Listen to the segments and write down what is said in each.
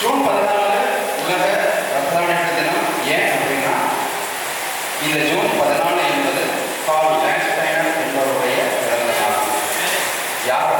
June பதினாலு உலக ரசாயன தினம் ஏன் அப்படின்னா இந்த ஜூன் பதினாலு என்பது கால் லேண்ட்ஸ்டைனர் என்பவருடைய பிறந்த நாள். யார்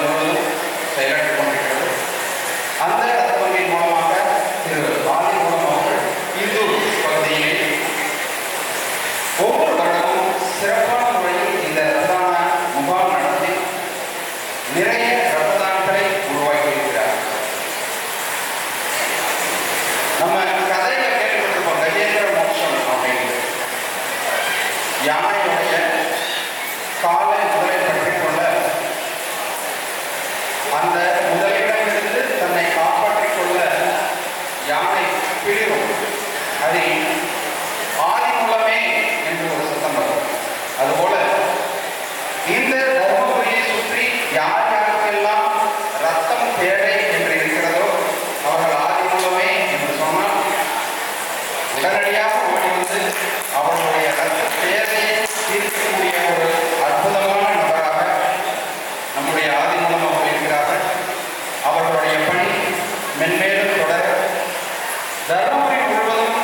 தருமபுரி முழுவதும்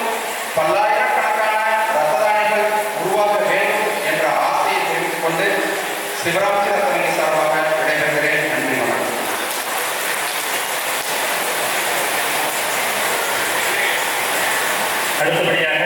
பல்லாயிரக்கணக்கான ரத்ததானிகள் உருவாக்க வேண்டும் என்ற ஆசையை தெரிவித்துக் கொண்டு சிவராமி ரத்தமணி சார்பாக விடைபெறுகிறேன் அடுத்தபடியாக